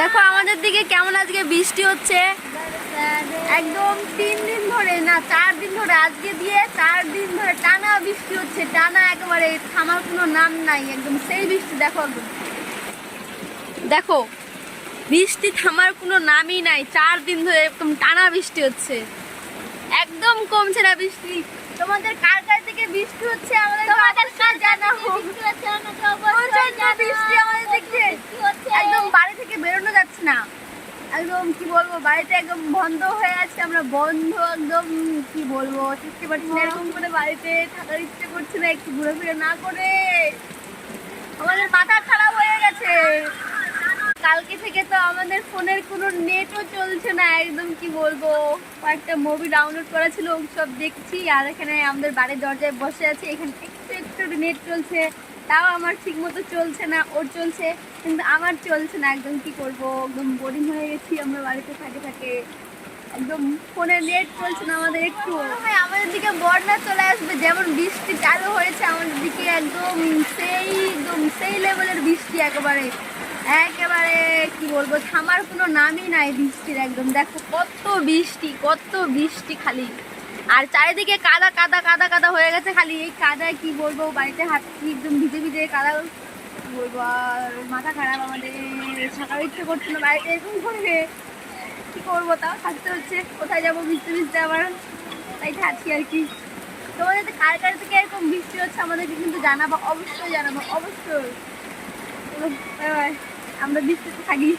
দেখো আমাদের দিকে কেমন আজকে বৃষ্টি হচ্ছে। একদম তিন দিন ধরে না, চার দিন ধরে আজকে দিয়ে চার দিন ধরে টানা বৃষ্টি হচ্ছে, টানা একেবারে থামার কোনো নাম নাই, একদম সেই বৃষ্টি দেখো। একদম দেখো, বৃষ্টি থামার কোনো নামই নাই, চার দিন ধরে একদম টানা বৃষ্টি হচ্ছে। একদম কমছে না বৃষ্টি। তোমাদের কার কার থেকে বৃষ্টি হচ্ছে আমাদের তোমাদের কার জানাও প্রচণ্ড বৃষ্টি আমাদের দিকে একদম বাড়ি থেকে বেরোনো যাচ্ছে না। একদম কি বলব, বাড়িতে একদম বন্ধ হয়ে আছে, আমরা বন্ধ একদম কি বলব থাকতে পারছি না, এরকম করে বাড়িতে থাকার ইচ্ছে করছে না, একটু ঘুরে ফিরে না করে। আমাদের মাথা খারাপ হয়ে গেছে। কালকে থেকে তো আমাদের ফোনের কোনো নেটও চলছে না, একদম কি বলব। কয়েকটা মুভি ডাউনলোড করা ছিল সব দেখছি, আর এখানে আমাদের বাড়ির দরজায় বসে আছি, এখানে একটু একটু নেট চলছে। তাও আমার ঠিক মতো চলছে না, ওর চলছে, কিন্তু আমার চলছে না। একদম কি করব? একদম বোরিং হয়ে গেছি আমরা বাড়িতে থাকে থাকে। একদম ফোনে নেট চলছে না আমাদের একটু। আমাদের দিকে বন্যা চলে আসবে, যেমন বৃষ্টি চালু হয়েছে, আমাদের দিকে একদম সেই একদম সেই লেভেলের বৃষ্টি একেবারে। একেবারে কি বলব, থামার কোনো নামই নাই বৃষ্টির একদম। দেখো কত বৃষ্টি কত বৃষ্টি খালি। আর চারিদিকে কাদা কাদা কাদা কাদা গেছে খালি এই কাদায় কি বলব? বাড়িতে হাত একদম ভিজে ভিজে কাদা বলব? আর মাথা খারাপ আমাদের। থাকার ইচ্ছে করছে না বাড়িতে এরকম করে কি করব? তাও থাকতে হচ্ছে। কোথায় যাব? ভিজতে ভিজতে আবার। তাই থাকছি আর কি। তোমাদের কার কার থেকে এরকম বৃষ্টি হচ্ছে আমাদেরকে কিন্তু জানাব। অবশ্যই জানাব। অবশ্যই। আমরা বৃষ্টিতে থাকি।